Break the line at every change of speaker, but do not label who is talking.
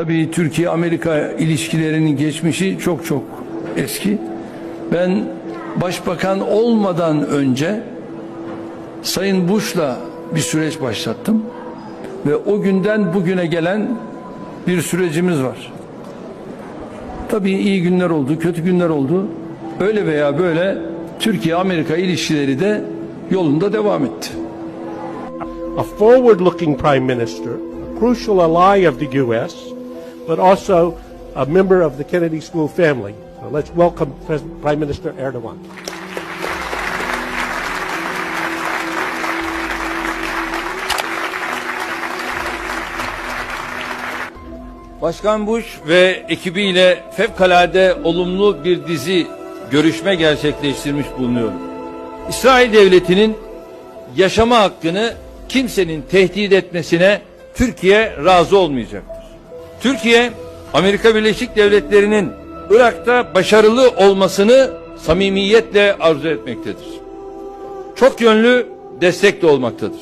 Tabii Türkiye-Amerika ilişkilerinin geçmişi çok çok eski. Ben başbakan olmadan önce Sayın Bush'la bir süreç başlattım. Ve o günden bugüne gelen bir sürecimiz var. Tabii iyi günler oldu, kötü günler oldu. Öyle veya böyle Türkiye-Amerika ilişkileri de yolunda devam etti.
a forward looking prime minister, a crucial ally of the U.S., but also a member of the Kennedy School family. So let's welcome President, Prime Minister Erdogan.
Başkan Bush ve ekibiyle fevkalade olumlu bir dizi görüşme gerçekleştirmiş bulunuyorum. İsrail devletinin yaşama hakkını kimsenin tehdit etmesine Türkiye razı olmayacaktır. Türkiye, Amerika Birleşik Devletleri'nin Irak'ta başarılı olmasını samimiyetle arzu etmektedir. Çok yönlü destek de olmaktadır.